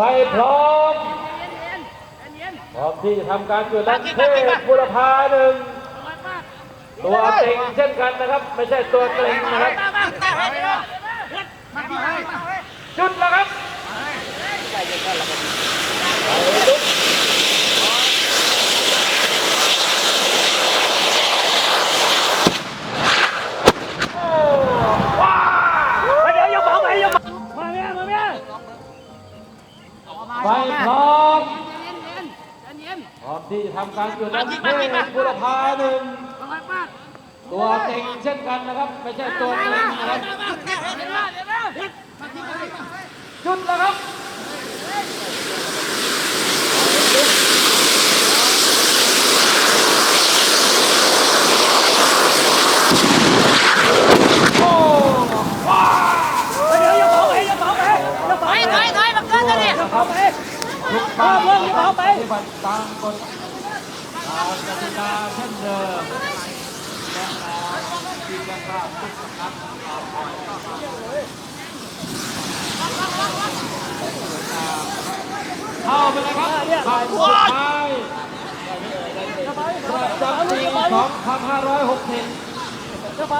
ไฟพร้อม พร้อมที่จะทำการจุดลันเทพบุรพาหนึ่งตัวเต็งเช่นกันนะครับ ไม่ใช่ตัวเต็งนะครับจุดแล้วครับโอ้ว้าว เดี๋ยวอย่าเผาไปอย่าเผามาเมียมาเมีย ไฟพร้อมพร้อมที่จะทำการจุดลันเทพบุรพาหนึ่งตัวเต็งเช่นกันนะครับ ไม่ใช่ตัวเต็งนะครับจุดแล้วครับ โอ้ว้าว เดี๋ยวอย่าเผาไปอย่าเผาไปอย่าเผา ถอยถอยถอยมาเกินเลย อย่าเผาไป ทุกบ้านนะครับปฏิบัติตามกฎตามกติกาเช่นเดิมและที่จะทราบทุกครั้งเข้าไปเลยครับฝ่ายสุดท้ายประจำปี2560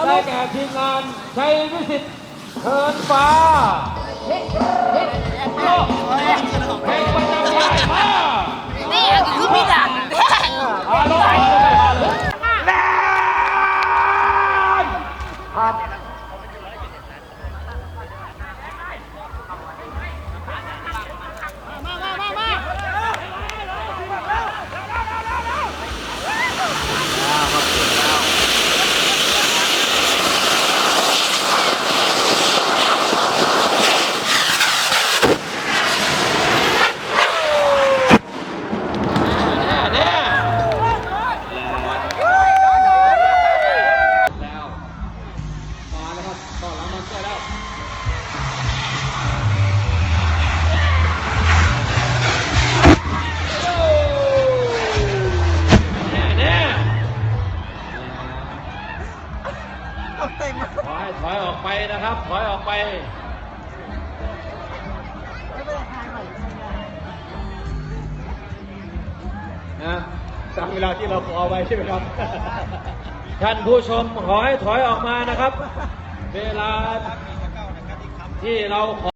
ได้แก่ทีมงานชัยวิสิทธิ์เทินฟ้า Oh. ถอยถอยออกไปนะครับ ถอยออกไปนะตามเวลาที่เราขอไว้ใช่ไหมครับ ท่านผู้ชมขอให้ถอยออกมานะครับ เวลาที่เราขอ